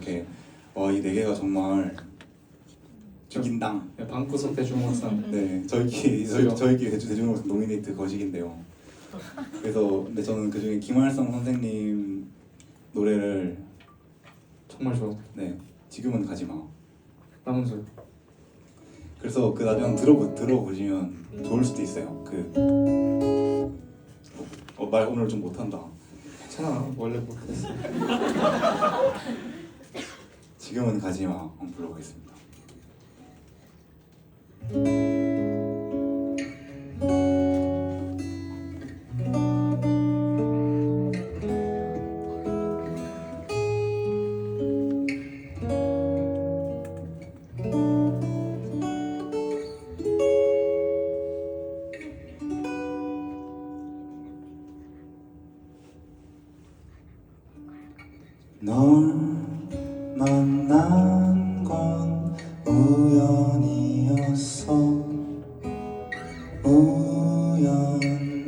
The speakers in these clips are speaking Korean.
이렇게 와 이 네 개가 정말 죽인당. 네, 방구석 대중음악상 네, 저희끼리 저희, 저희끼리 대중 대중음악 노미네이트 거식인데요. 그래서 근데 저는 그 중에 김활성 선생님 노래를 정말 좋아. 네 지금은 가지 마. 남은솔. 그래서 그 나중에 들어 들어보시면 좋을 수도 있어요. 그 어, 말 오늘 좀 못한다. 괜찮아. 원래 못했어. 지금은 가지 마. 한번 불러보겠습니다. 널 만난 건 우연이었어. 우연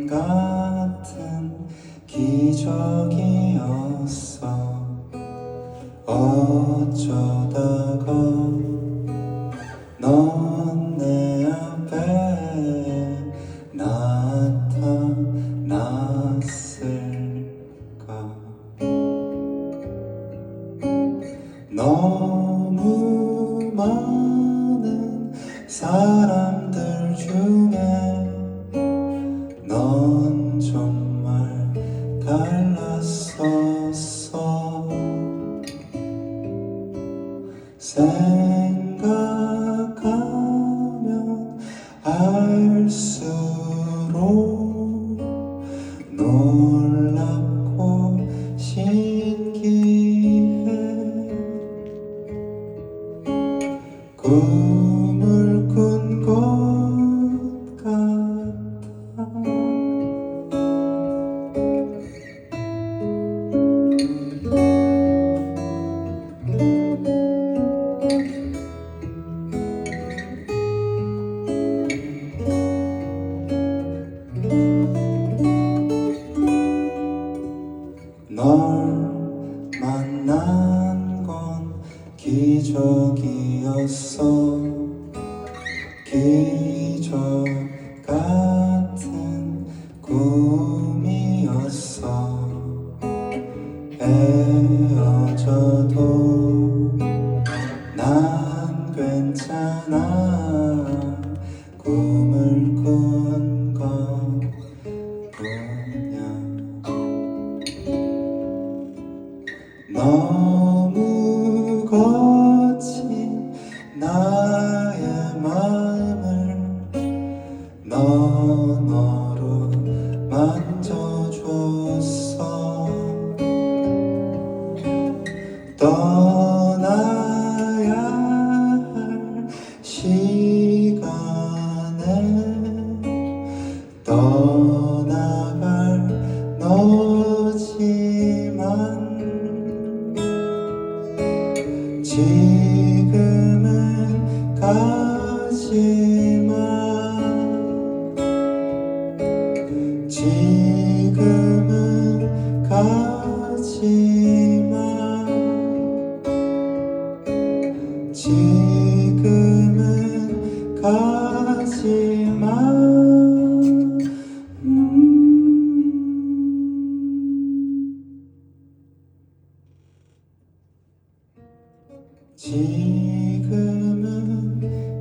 같은 기적이었어. 어쩌다가 넌 내 앞에 나 너무 많은 사람들 중에 넌 정말 달랐었어. 생 꿈을 꾼 것 같아. 널 기적이었어. 기적 같은 꿈이었어. 헤어져도 난 괜찮아. 꿈을 꾼 것 뿐이야 너 너로 만져줬어. 떠나야 할 시간에 떠나갈 너지만 지금은 가지 가지마 음. 지금은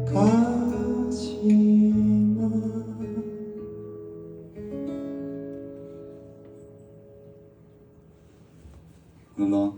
가지마 누나